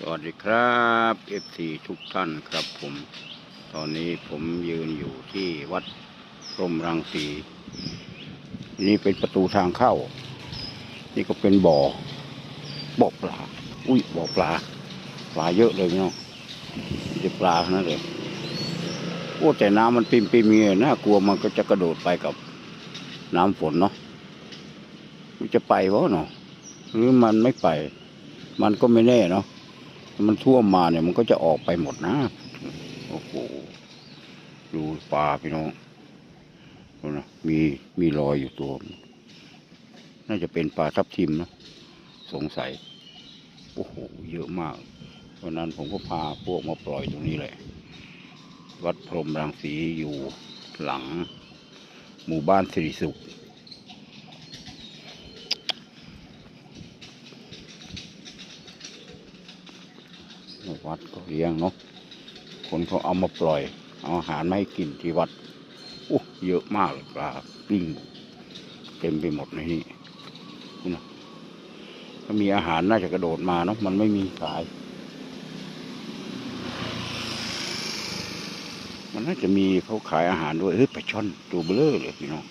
สวัสดีครับเอฟซีทุกท่านครับผม ตอนนี้ผมยืนอยู่ที่วัดรหมรังสี นี่เป็นประตูทางเข้า นี่ก็เป็นบ่อ บ่อปลา อุ้ยบ่อปลา ปลาเยอะเลยพี่น้องมีแต่ปลาทั้งนั้นเลยโอ้แต่น้ำมันปิมปิมเงี้ยน่ากลัวมันก็จะกระโดดไปกับน้ำฝนเนาะมันจะไปวะเนาะหรือมันไม่ไป มันก็ไม่แน่เนาะ มันท่วมมาเนี่ยมันก็จะออกไปหมดนะ โอ้โห ดูปลาพี่น้องดูนะ มีมีรอยอยู่ตัว น่าจะเป็นปลาทับทิมนะ สงสัย โอ้โห เยอะมากวันนั้นผมก็พาพวกมาปล่อยตรงนี้แหละ วัดพรมรังสีอยู่หลัง หมู่บ้านสิริสุข วัดก็เลี้ยงเนาะคนเขาเอามาปล่อย เอาอาหารมาให้กินที่วัดโอ้เยอะมากเลยปลาปิ้งเต็มไปหมดในนี้นะถ้ามีอาหารน่าจะกระโดดมาเนาะมันไม่มีขาย มันน่าจะมีเขาขายอาหารด้วยเฮ้ยปลาช่อนตัวเบลอเลยพี่น้อง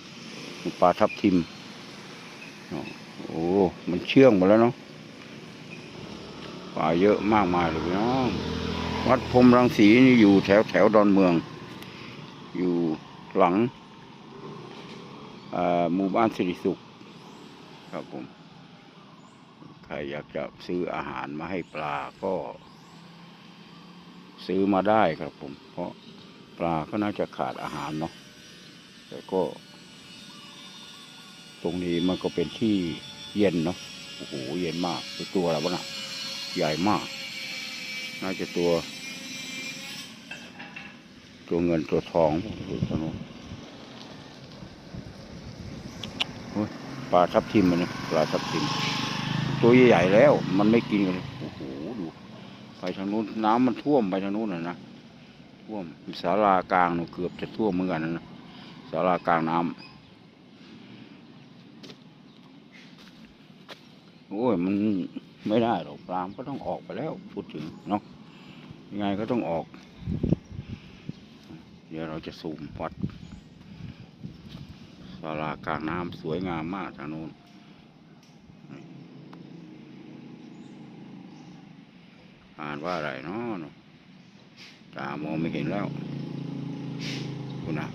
ปลาทับทิม โอ้ มันเชื่องหมดแล้วเนาะ ป่าเยอะมากมายเลยพี่น้องวัดพรมรังสีนี่อยู่แถวแถวดอนเมือง อยู่หลังหมู่บ้านสิริสุขครับผมใครอยากจะซื้ออาหารมาให้ปลาก็ ซื้อมาได้ครับผม เพราะปลาก็น่าจะขาดอาหารเนาะแต่ก็ ตรงนี้มันก็เป็นที่เย็นเนาะโอ้โหเย็นมากคือตัวอะไรบ้างอะ ใหญ่มาก น่าจะตัว ตัวเงินตัวทองดูตรงนู้นปลาทับทิมมันนะปลาทับทิม ตัวใหญ่ๆแล้ว มันไม่กินเลยโอ้โหดูไปทางนู้นน้ำมันท่วมไปทางนู้นนะนะท่วมศาลากลางนู่นเกือบจะท่วมเหมือนกันนะนะศาลากลางน้ำโอ้ยมัน ไม่ได้หรอกปลามก็ต้องออกไปแล้วพูดถึงเนาะยังไงก็ต้องออก เดี๋ยวเราจะซูมวัดศาลากลางน้ำสวยงามมากทางโน้นอ่านว่าอะไรเนาะตามองไม่เห็นแล้วคุณนะ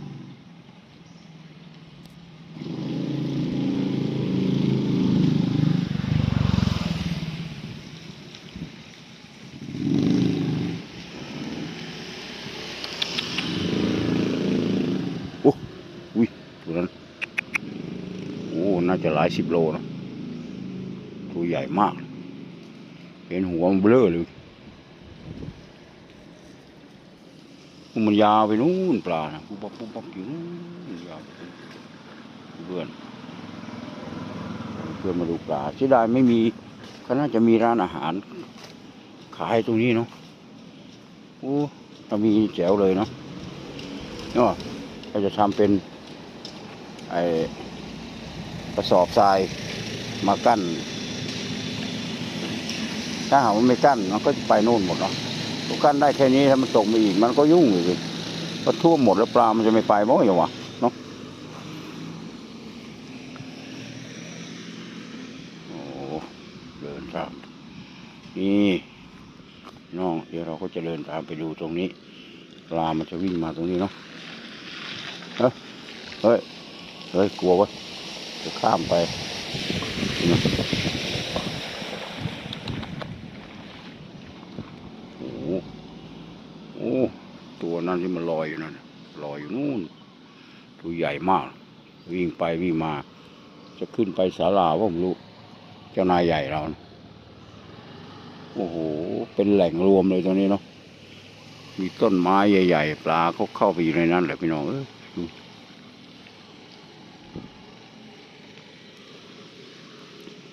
อุ้ย ตัวนั้นโอ้น่าจะหลายสิบโลนะตัวใหญ่มาก เห็นหัวมันเบลอเลยมันยาวไปนู่นปลานะปุ๊บปั๊บปุ๊บปั๊บอยู่นู่นยาวเพื่อนเพื่อนมาดูปลาเสียดายไม่มีเขาน่าจะมีร้านอาหาร ขายตรงนี้เนาะโอ้ถ้ามีแจ๋วเลยเนาะเนาะก็จะทำเป็น ไอ้กระสอบทรายมากั้น ถ้าหากว่าไม่กั้นมันก็จะไปโน่นหมดเนาะก็กั้นได้แค่นี้ถ้ามันตกมาอีกมันก็ยุ่งอยู่สิพอท่วมหมดแล้วปลามันจะไม่ไปมั้งอย่างวะเนาะโอ้เดินตามนี่น้องเดี๋ยวเราก็จะเดินตามไปดูตรงนี้ปลามันจะวิ่งมาตรงนี้เนาะเฮ้ย เฮ้ยกลัววะจะข้ามไปโอ้โหโอ้ตัวนั้นที่มันลอยอยู่นั่นลอยอยู่นู่น ตัวใหญ่มาก วิ่งไปวิ่งมา จะขึ้นไปศาลาว่าผมรู้ เจ้านายใหญ่เรานะโอ้โห เป็นแหล่งรวมเลยตรงนี้เนาะ มีต้นไม้ใหญ่ ๆ ปลาเขาเข้าไปอยู่ในนั้นแหละพี่น้องเอ้ย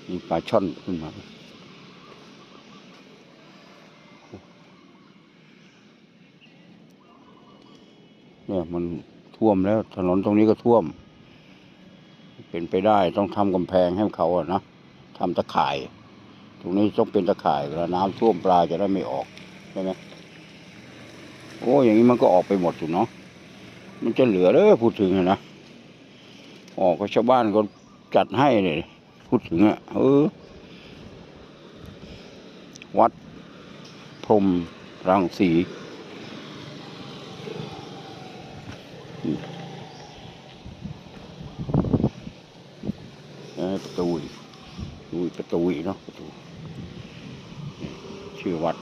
มีปลาช่อนขึ้นมาเนี่ยมันท่วมแล้ว ถนนตรงนี้ก็ท่วม เป็นไปได้ต้องทำกำแพงให้เขาอะนะทำตะข่าย ตรงนี้ต้องเป็นตะข่ายเวลาน้ำท่วมปลาจะได้ไม่ออกใช่ไหมโอ้อย่างนี้มันก็ออกไปหมดอยู่เนาะมันจะเหลือเลยพูดถึงนะออกก็ชาวบ้านก็จัดให้เลย พูดถึงอะเออ วัดพรมรังสีประตูอีกดูประตูอีกเนาะประตู ชื่อวัด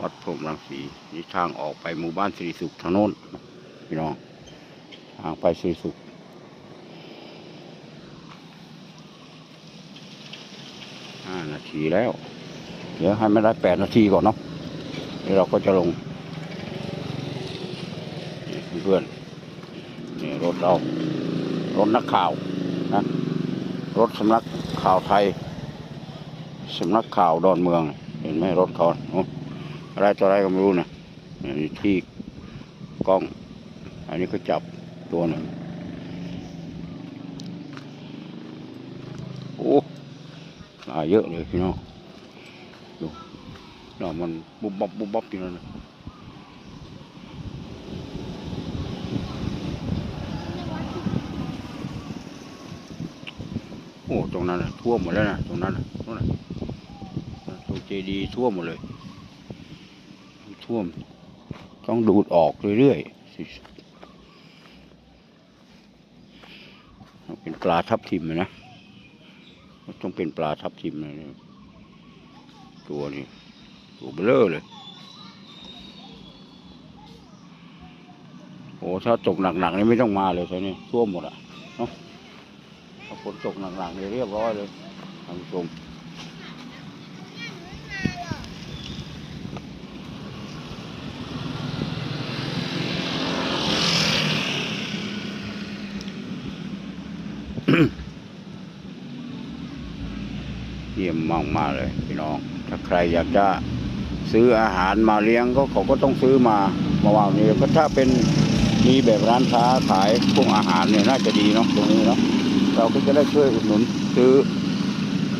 วัดพรมรังสีนี่ทางออกไปหมู่บ้านสิริสุขทางโน้นพี่น้อง ทางไปสิริสุข ห้านาทีแล้ว เดี๋ยวให้ไม่ได้แปดนาทีก่อนเนาะเดี๋ยวเราก็จะลงเพื่อนนี่รถเรา รถนักข่าวนะรถสำนักข่าวไทยสำนักข่าวดอนเมือง เห็นไหมรถเขาอะไรต่ออะไรก็ไม่รู้นะนี่ที่กล้อง อันนี้ก็จับตัวหนึ่งโอ้ลาเยอะเลยพี่น้องเรามันบุบบับบุบบับอยู่นั่นโอ้ตรงนั้นท่วมหมดแล้วนะตรงนั้นนะตรงนั้นตรงเจดีท่วมหมดเลย ท่วม ต้องดูดออกเรื่อยๆสิเป็นปลาทับทิมนะ ต้องเป็นปลาทับทิมเลยนะตัวนี้ตัวเบลอเลย โอ้ถ้าตกหนักๆนี่ไม่ต้องมาเลยตอนนี้ท่วมหมดอะเนาะถ้าฝนตกหนักๆนี่เรียบร้อยเลยท่านผู้ชมเยี่ยมมากมาเลยพี่น้อง ถ้าใครอยากจะซื้ออาหารมาเลี้ยงก็เขาก็ต้องซื้อมาเมื่อวานนี้ก็ถ้าเป็นมีแบบร้านค้าขายพวกอาหารเนี่ยน่าจะดีเนาะตรงนี้เนาะเราก็จะได้ช่วยอุดหนุนซื้อ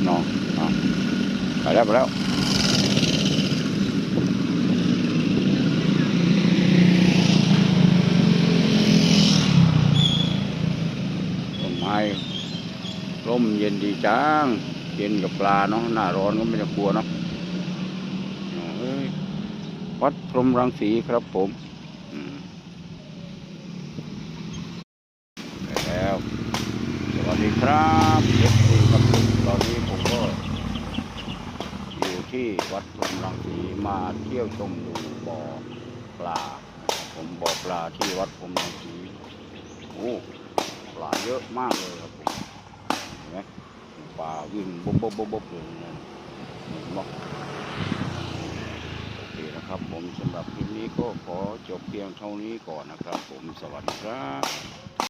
เนาะอะไปแล้วไปแล้วต้นไม้ร่มเย็นดีจัง เย็นกับปลาเนาะหน้าร้อนก็ไม่ต้องกลัวเนาะวัดพรมรังสีครับผมแล้วสวัสดีครับเอฟซีครับตอนนี้ผมก็อยู่ที่วัดพรมรังสีมาเที่ยวชมดูบ่อปลา ผมบ่อปลาที่วัดพรมรังสีโอ้ปลาเยอะมากเลยครับผมเห็นไหม ป่าวิ่งบ๊บบ๊บบ๊บบ๊บเลยนะโอเคนะครับผมสำหรับคลิปนี้ก็ขอจบเพียงเท่านี้ก่อนนะครับ ผมสวัสดีครับ